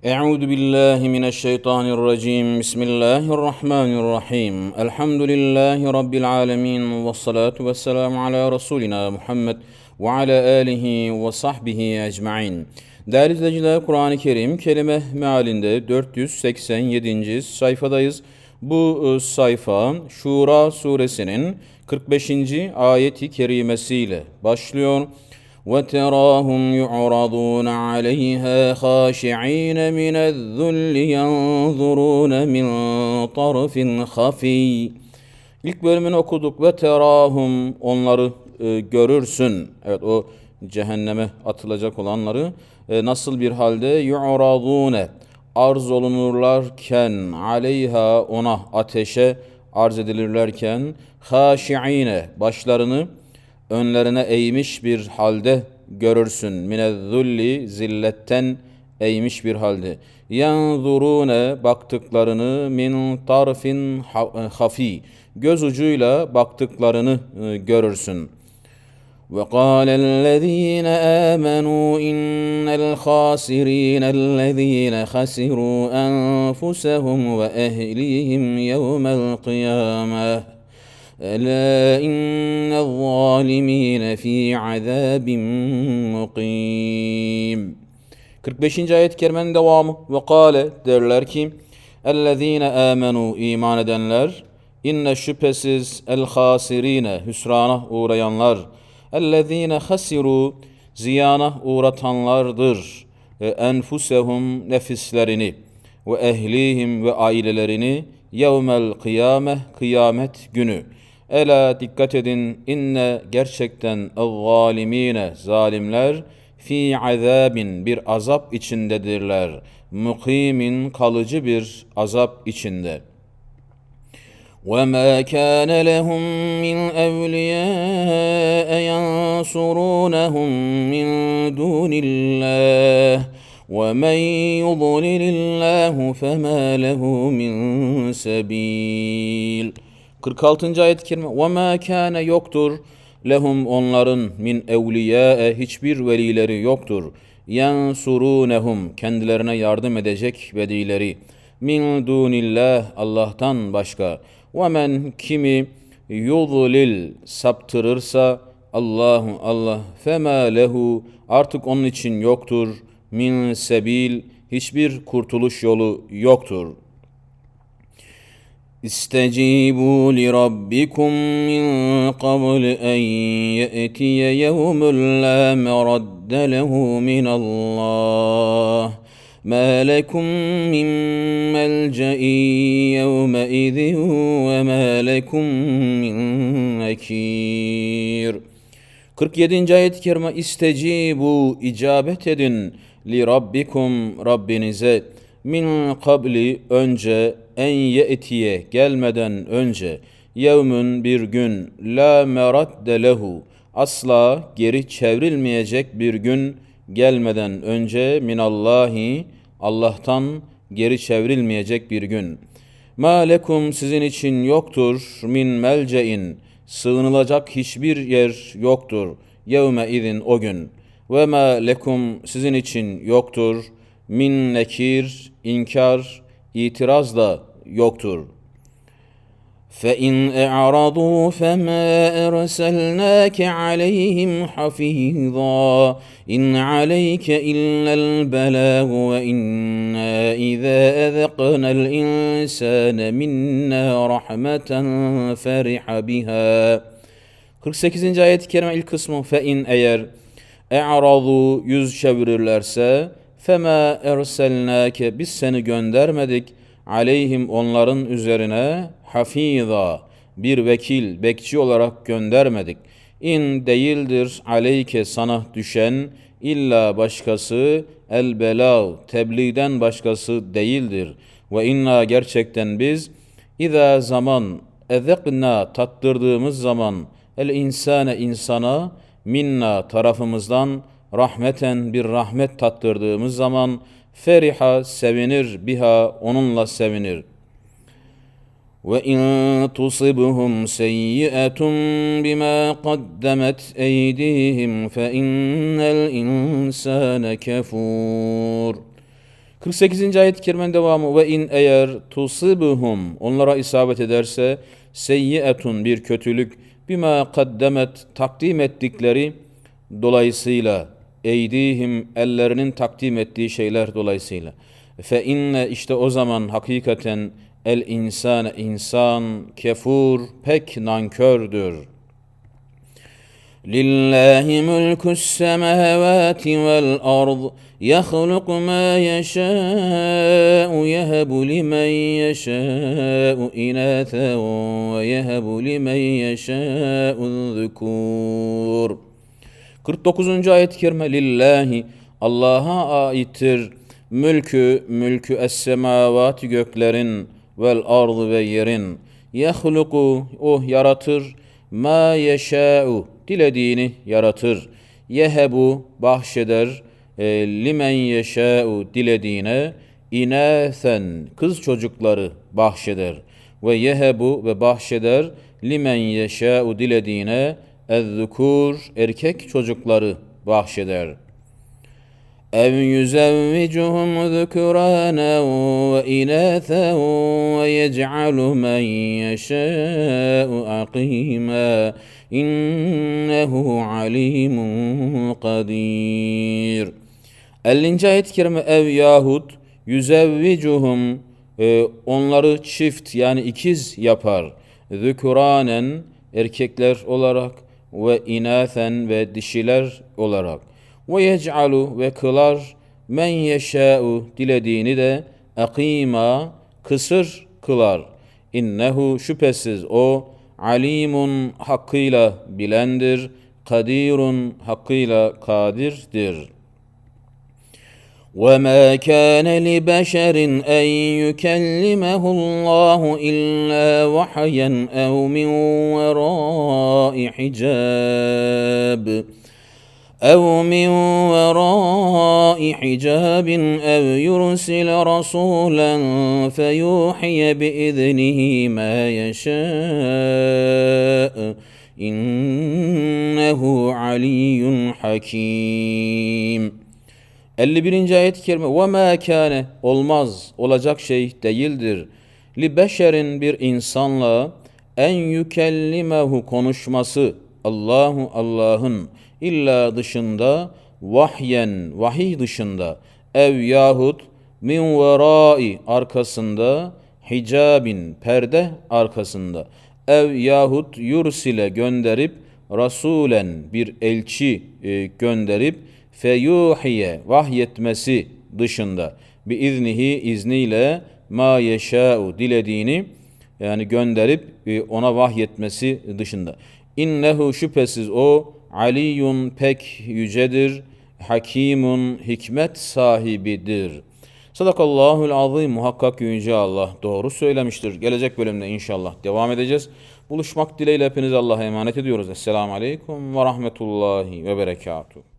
أعوذ بالله من الشيطان الرجيم بسم الله الرحمن الرحيم الحمد لله رب العالمين والصلاة والسلام على رسولنا Muhammed ve ala alihi ve sahbihi ecmain. Değerli izleyiciler Kur'an-ı Kerim kelime mealinde 487. sayfadayız. Bu e, sayfa Şura suresinin 45. ayeti kerimesiyle başlıyor. وتراهم يعرضون عليها خاشعين من الذل ينظرون من طرف خفي İlk bölümünü okuduk ve terahum onları e, görürsün. Evet o cehenneme atılacak olanları e, nasıl bir halde yu'radune arz olunurlarken aleyha ona ateşe arz edilirlerken haşiine başlarını önlerine eğmiş bir halde görürsün. Minezzulli zilletten eğmiş bir halde. Yanzurune baktıklarını min tarfin ha- hafi göz ucuyla baktıklarını e, görürsün. وقال الذين آمنوا إن الخاسرين الذين خسروا أنفسهم وأهليهم يوم القيامة ألا إن الظالمين في عذاب مقيم 45. ayet-i kerimenin devamı ve kâle derler ki ellezîne âmenû iman edenler inne şüphesiz el hasirine hüsrana uğrayanlar ellezîne hasiru ziyana uğratanlardır e, enfusehum nefislerini ve ehlihim ve ailelerini yevmel kıyame kıyamet günü. Ela dikkat edin inne gerçekten zalimine zalimler fi azabin bir azap içindedirler. Mukimin kalıcı bir azap içinde. وما كان لهم من أولياء ينصرونهم من دون الله ومن يضلل الله فما له من سبيل 46. ayet-i kerime ve ma yoktur lehum onların min evliya hiçbir velileri yoktur. Yansurunhum kendilerine yardım edecek velileri min dunillah Allah'tan başka ve kimi yudlil saptırırsa Allahu Allah fema lehu artık onun için yoktur min sebil hiçbir kurtuluş yolu yoktur. استجيبوا لربكم من قبل أن يأتي يوم لا مرد له من الله ما لكم من ملجأ يومئذ وما لكم من نكير 47. ayet-i kerime istecibu icabet edin li rabbikum Rabbinize min kabli önce en ye'tiye gelmeden önce yevmün bir gün la meradde lehu asla geri çevrilmeyecek bir gün gelmeden önce minallahi Allah'tan geri çevrilmeyecek bir gün. Ma lekum sizin için yoktur min melcein sığınılacak hiçbir yer yoktur. Yevme izin o gün. Ve ma lekum sizin için yoktur min nekir inkar itiraz da yoktur. فَاِنْ اَعْرَضُوا فَمَا اَرْسَلْنَاكَ عَلَيْهِمْ حَفِيظًا اِنْ عَلَيْكَ إِلَّا الْبَلَاغُ وَاِنَّا اِذَا اَذَقْنَا الْاِنْسَانَ مِنَّا رَحْمَةً فَرِحَ بِهَا 48. ayet-i kerime ilk kısmı فَاِنْ eğer اَعْرَضُوا yüz çevirirlerse Fema erselnake biz seni göndermedik aleyhim onların üzerine hafiza bir vekil bekçi olarak göndermedik. İn değildir aleyke sana düşen illa başkası el belav tebliğden başkası değildir. Ve inna gerçekten biz İza zaman ezekna tattırdığımız zaman el insane insana minna tarafımızdan rahmeten bir rahmet tattırdığımız zaman feriha sevinir biha onunla sevinir. Ve in tusibhum seyyi'etun bima qaddemet eydihim fe innel insane kefur. 48. ayet-i devamı ve in eğer tusibuhum onlara isabet ederse seyyietun bir kötülük bima kaddemet takdim ettikleri dolayısıyla eydihim ellerinin takdim ettiği şeyler dolayısıyla. Fe inne işte o zaman hakikaten el insan insan kefur pek nankördür. Lillahi mulkus semavati vel ard yahluk ma yeşâ'u yehebu limen yeşâ'u inâthen ve yehebu limen yeşâ'u zükûr.'' 49. ayet-i kerime lillahi Allah'a aittir mülkü mülkü es-semavat göklerin vel ardı ve yerin yahluku o yaratır ma yeşâ'u dilediğini yaratır. Yehebu bahşeder e, limen yeşâ'u dilediğine inâsen kız çocukları bahşeder. Ve yehebu ve bahşeder limen yeşâ'u dilediğine ezzukur erkek çocukları bahşeder. Ev yüzevvicuhum zükürânen ve inâthen ve yec'alu men yeşâ'u akîmâ innehu alimun kadir. 50. ayet-i kerime ev yahut yüzevvicuhum e, onları çift yani ikiz yapar. Züküranen erkekler olarak ve inasen ve dişiler olarak ve yec'alu ve kılar men yeşâ'u dilediğini de akîmâ kısır kılar. İnnehu şüphesiz o alimun hakkıyla bilendir, kadirun hakkıyla kadirdir. وما كان لبشر ان يكلمه الله الا وحيا او من وراء حجاب أو من وراء حجاب أو يرسل رسولا فيوحي بإذنه ما يشاء إنه علي حكيم 51. ayet-i kerime وَمَا كَانَ Olmaz, olacak şey değildir. Li beşerin bir insanla en yükellimehu konuşması Allahu Allah'ın illa dışında vahyen vahiy dışında ev yahut min verai arkasında hicabin perde arkasında ev yahut yursile gönderip rasulen bir elçi e, gönderip feyuhiye vahyetmesi dışında bi iznihi izniyle ma yeşâ'u dilediğini yani gönderip e, ona vahyetmesi dışında. İnnehu şüphesiz o aliyun pek yücedir, hakimun hikmet sahibidir. Sadakallahul azim muhakkak yüce Allah doğru söylemiştir. Gelecek bölümde inşallah devam edeceğiz. Buluşmak dileğiyle hepiniz Allah'a emanet ediyoruz. Esselamu Aleyküm ve Rahmetullahi ve Berekatuhu.